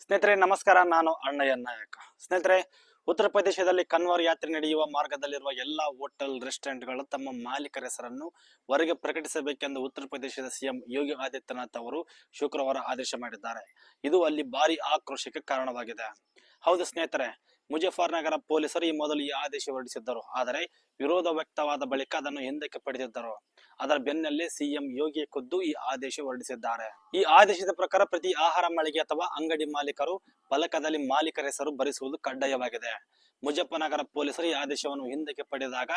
ಸ್ನೇಹಿತರೆ, ನಮಸ್ಕಾರ. ನಾನು ಅಣ್ಣಯ್ಯ ನಾಯಕ. ಸ್ನೇಹಿತರೆ, ಉತ್ತರ ಪ್ರದೇಶದಲ್ಲಿ ಕನ್ವಾರ್ ಯಾತ್ರೆ ನಡೆಯುವ ಮಾರ್ಗದಲ್ಲಿರುವ ಎಲ್ಲಾ ಹೋಟೆಲ್, ರೆಸ್ಟೋರೆಂಟ್ಗಳು ತಮ್ಮ ಮಾಲೀಕರ ಹೆಸರನ್ನು ಹೊರಗೆ ಪ್ರಕಟಿಸಬೇಕೆಂದು ಉತ್ತರ ಪ್ರದೇಶದ ಸಿಎಂ ಯೋಗಿ ಆದಿತ್ಯನಾಥ್ ಅವರು ಶುಕ್ರವಾರ ಆದೇಶ ಮಾಡಿದ್ದಾರೆ. ಇದು ಅಲ್ಲಿ ಭಾರಿ ಆಕ್ರೋಶಕ್ಕೆ ಕಾರಣವಾಗಿದೆ. ಹೌದು ಸ್ನೇಹಿತರೆ ಮುಜಫರ್ ನಗರ ಪೊಲೀಸರು ಈ ಮೊದಲು ಈ ಆದೇಶ ಹೊರಡಿಸಿದ್ದರು. ಆದರೆ ವಿರೋಧ ವ್ಯಕ್ತವಾದ ಬಳಿಕ ಅದನ್ನು ಹಿಂದಕ್ಕೆ ಪಡೆದಿದ್ದರು. ಅದರ ಬೆನ್ನಲ್ಲೇ ಸಿಎಂ ಯೋಗಿ ಖುದ್ದು ಈ ಆದೇಶ ಹೊರಡಿಸಿದ್ದಾರೆ. ಈ ಆದೇಶದ ಪ್ರಕಾರ ಪ್ರತಿ ಆಹಾರ ಮಳಿಗೆ ಅಥವಾ ಅಂಗಡಿ ಮಾಲೀಕರು ಫಲಕದಲ್ಲಿ ಮಾಲೀಕರ ಹೆಸರು ಭರಿಸುವುದು ಕಡ್ಡಾಯವಾಗಿದೆ. ಮುಜಫರ್ನಗರ ಪೊಲೀಸರು ಈ ಆದೇಶವನ್ನು ಹಿಂದಕ್ಕೆ ಪಡೆದಾಗ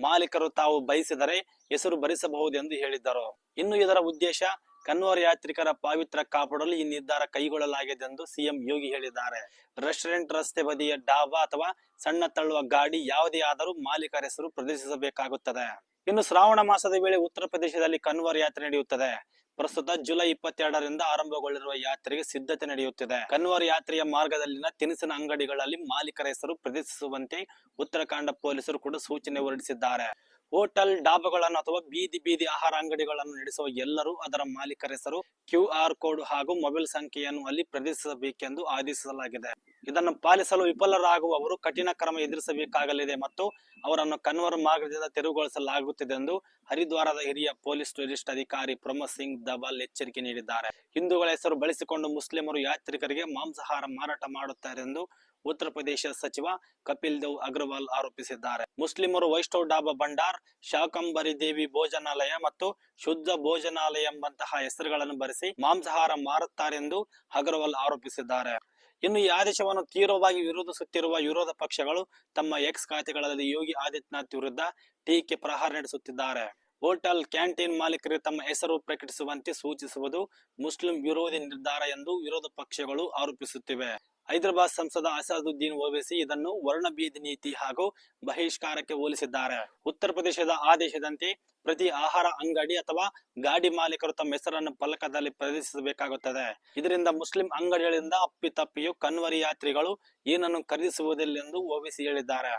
ಮಾಲೀಕರು ತಾವು ಬಯಸಿದರೆ ಹೆಸರು ಭರಿಸಬಹುದೆಂದು ಹೇಳಿದ್ದರು. ಇನ್ನು ಇದರ ಉದ್ದೇಶ ಕನ್ವರ್ ಯಾತ್ರಿಕರ ಪಾವಿತ್ರ ಕಾಪಾಡಲು ಈ ನಿರ್ಧಾರ ಕೈಗೊಳ್ಳಲಾಗಿದೆ ಎಂದು ಸಿಎಂ ಯೋಗಿ ಹೇಳಿದ್ದಾರೆ. ರೆಸ್ಟೋರೆಂಟ್ ರಸ್ತೆ ಬದಿಯ ಡಾಬಾ ಅಥವಾ ಸಣ್ಣ ತಳ್ಳುವ ಗಾಡಿ ಯಾವುದೇ ಆದರೂ ಮಾಲೀಕರ ಹೆಸರು ಪ್ರದರ್ಶಿಸಬೇಕಾಗುತ್ತದೆ. ಇನ್ನು ಶ್ರಾವಣ ಮಾಸದ ವೇಳೆ ಉತ್ತರ ಪ್ರದೇಶದಲ್ಲಿ ಕನ್ವರ್ ಯಾತ್ರೆ ನಡೆಯುತ್ತದೆ. ಪ್ರಸ್ತುತ ಜುಲೈ ಇಪ್ಪತ್ತೆರಡರಿಂದ ಆರಂಭಗೊಳ್ಳಿರುವ ಯಾತ್ರೆಗೆ ಸಿದ್ಧತೆ ನಡೆಯುತ್ತಿದೆ. ಕನ್ವರ್ ಯಾತ್ರೆಯ ಮಾರ್ಗದಲ್ಲಿನ ತಿನಿಸಿನ ಅಂಗಡಿಗಳಲ್ಲಿ ಮಾಲೀಕರ ಹೆಸರು ಪ್ರದರ್ಶಿಸುವಂತೆ ಉತ್ತರಾಖಂಡ ಪೊಲೀಸರು ಕೂಡ ಸೂಚನೆ ಹೊರಡಿಸಿದ್ದಾರೆ. ಹೋಟೆಲ್ ಡಾಬಾಗಳನ್ನು ಅಥವಾ ಬೀದಿ ಬೀದಿ ಆಹಾರ ಅಂಗಡಿಗಳನ್ನು ನಡೆಸುವ ಎಲ್ಲರೂ ಅದರ ಮಾಲೀಕರ ಹೆಸರು, ಕ್ಯೂ ಆರ್ ಕೋಡ್ ಹಾಗೂ ಮೊಬೈಲ್ ಸಂಖ್ಯೆಯನ್ನು ಅಲ್ಲಿ ಪ್ರದರ್ಶಿಸಬೇಕೆಂದು ಆದೇಶಿಸಲಾಗಿದೆ. ಇದನ್ನು ಪಾಲಿಸಲು ವಿಫಲರಾಗುವವರು ಕಠಿಣ ಕ್ರಮ ಎದುರಿಸಬೇಕಾಗಲಿದೆ ಮತ್ತು ಅವರನ್ನು ಕನ್ವರ್ ಮಾರ್ಗದಿಂದ ತೆರವುಗೊಳಿಸಲಾಗುತ್ತಿದೆ ಎಂದು ಹರಿದ್ವಾರದ ಹಿರಿಯ ಪೊಲೀಸ್ ಟೂರಿಸ್ಟ್ ಅಧಿಕಾರಿ ಪ್ರಮೋದ್ ಸಿಂಗ್ ದಬಾಲ್ ಎಚ್ಚರಿಕೆ ನೀಡಿದ್ದಾರೆ. ಹಿಂದೂಗಳ ಹೆಸರು ಬಳಸಿಕೊಂಡು ಮುಸ್ಲಿಮರು ಯಾತ್ರಿಕರಿಗೆ ಮಾಂಸಾಹಾರ ಮಾರಾಟ ಮಾಡುತ್ತಾರೆ ಎಂದು ಉತ್ತರ ಪ್ರದೇಶ ಸಚಿವ ಕಪಿಲ್ ದೇವ್ ಅಗ್ರವಾಲ್ ಆರೋಪಿಸಿದ್ದಾರೆ. ಮುಸ್ಲಿಮರು ವೈಷ್ಣವ್ ಡಾಬಾ ಭಂಡಾರ್, ಶಾಕಂಬರಿ ದೇವಿ ಭೋಜನಾಲಯ ಮತ್ತು ಶುದ್ಧ ಭೋಜನಾಲಯ ಎಂಬಂತಹ ಹೆಸರುಗಳನ್ನು ಬರೆಸಿ ಮಾಂಸಾಹಾರ ಮಾರುತ್ತಾರೆಂದು ಅಗ್ರವಾಲ್ ಆರೋಪಿಸಿದ್ದಾರೆ. ಇನ್ನು ಈ ಆದೇಶವನ್ನು ತೀವ್ರವಾಗಿ ವಿರೋಧಿಸುತ್ತಿರುವ ವಿರೋಧ ಪಕ್ಷಗಳು ತಮ್ಮ ಎಕ್ಸ್ ಖಾತೆಗಳಲ್ಲಿ ಯೋಗಿ ಆದಿತ್ಯನಾಥ್ ವಿರುದ್ಧ ಟೀಕೆ ಪ್ರಹಾರ ನಡೆಸುತ್ತಿದ್ದಾರೆ. ಹೋಟೆಲ್, ಕ್ಯಾಂಟೀನ್ ಮಾಲೀಕರಿಗೆ ತಮ್ಮ ಹೆಸರು ಪ್ರಕಟಿಸುವಂತೆ ಸೂಚಿಸುವುದು ಮುಸ್ಲಿಂ ವಿರೋಧಿ ನಿರ್ಧಾರ ಎಂದು ವಿರೋಧ ಪಕ್ಷಗಳು ಆರೋಪಿಸುತ್ತಿವೆ. ಹೈದರಾಬಾದ್ ಸಂಸದ ಅಸಾದುದ್ದೀನ್ ಓವೈಸಿ ಇದನ್ನು ವರ್ಣಭೇದ ನೀತಿ ಹಾಗೂ ಬಹಿಷ್ಕಾರಕ್ಕೆ ಹೋಲಿಸಿದ್ದಾರೆ. ಉತ್ತರ ಪ್ರದೇಶದ ಆದೇಶದಂತೆ ಪ್ರತಿ ಆಹಾರ ಅಂಗಡಿ ಅಥವಾ ಗಾಡಿ ಮಾಲೀಕರು ತಮ್ಮ ಹೆಸರನ್ನು ಫಲಕದಲ್ಲಿ ಪ್ರದರ್ಶಿಸಬೇಕಾಗುತ್ತದೆ. ಇದರಿಂದ ಮುಸ್ಲಿಂ ಅಂಗಡಿಗಳಿಂದ ಅಪ್ಪಿತಪ್ಪಿಯು ಕನ್ವರಿ ಯಾತ್ರಿಗಳು ಏನನ್ನು ಖರೀದಿಸುವುದಿಲ್ಲ ಎಂದು ಓವೈಸಿ ಹೇಳಿದ್ದಾರೆ.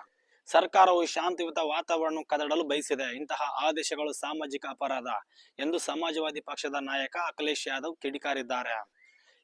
ಸರ್ಕಾರವು ಶಾಂತಿಯುತ ವಾತಾವರಣ ಕದಡಲು ಬಯಸಿದೆ. ಇಂತಹ ಆದೇಶಗಳು ಸಾಮಾಜಿಕ ಅಪರಾಧ ಎಂದು ಸಮಾಜವಾದಿ ಪಕ್ಷದ ನಾಯಕ ಅಖಿಲೇಶ್ ಯಾದವ್ ಕಿಡಿಕಾರಿದ್ದಾರೆ.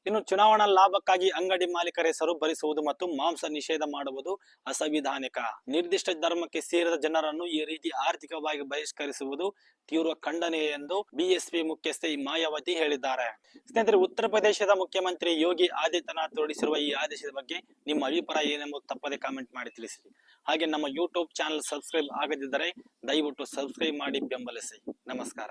ಇನ್ನು ಚುನಾವಣಾ ಲಾಭಕ್ಕಾಗಿ ಅಂಗಡಿ ಮಾಲೀಕರ ಹೆಸರು ಭರಿಸುವುದು ಮತ್ತು ಮಾಂಸ ನಿಷೇಧ ಮಾಡುವುದು ಅಸಂವಿಧಾನಿಕ. ನಿರ್ದಿಷ್ಟ ಧರ್ಮಕ್ಕೆ ಸೇರಿದ ಜನರನ್ನು ಈ ರೀತಿ ಆರ್ಥಿಕವಾಗಿ ಬಹಿಷ್ಕರಿಸುವುದು ತೀವ್ರ ಖಂಡನೆ ಎಂದು ಬಿಎಸ್ಪಿ ಮುಖ್ಯಸ್ಥೆ ಮಾಯಾವತಿ ಹೇಳಿದ್ದಾರೆ. ಸ್ನೇಹಿತರೆ, ಉತ್ತರ ಪ್ರದೇಶದ ಮುಖ್ಯಮಂತ್ರಿ ಯೋಗಿ ಆದಿತ್ಯನಾಥ್ ಹೊರಡಿಸಿರುವ ಈ ಆದೇಶದ ಬಗ್ಗೆ ನಿಮ್ಮ ಅಭಿಪ್ರಾಯ ಏನೆಂಬುದು ತಪ್ಪದೆ ಕಾಮೆಂಟ್ ಮಾಡಿ ತಿಳಿಸಿ. ಹಾಗೆ ನಮ್ಮ ಯೂಟ್ಯೂಬ್ ಚಾನಲ್ ಸಬ್ಸ್ಕ್ರೈಬ್ ಆಗದಿದ್ದರೆ ದಯವಿಟ್ಟು ಸಬ್ಸ್ಕ್ರೈಬ್ ಮಾಡಿ ಬೆಂಬಲಿಸಿ. ನಮಸ್ಕಾರ.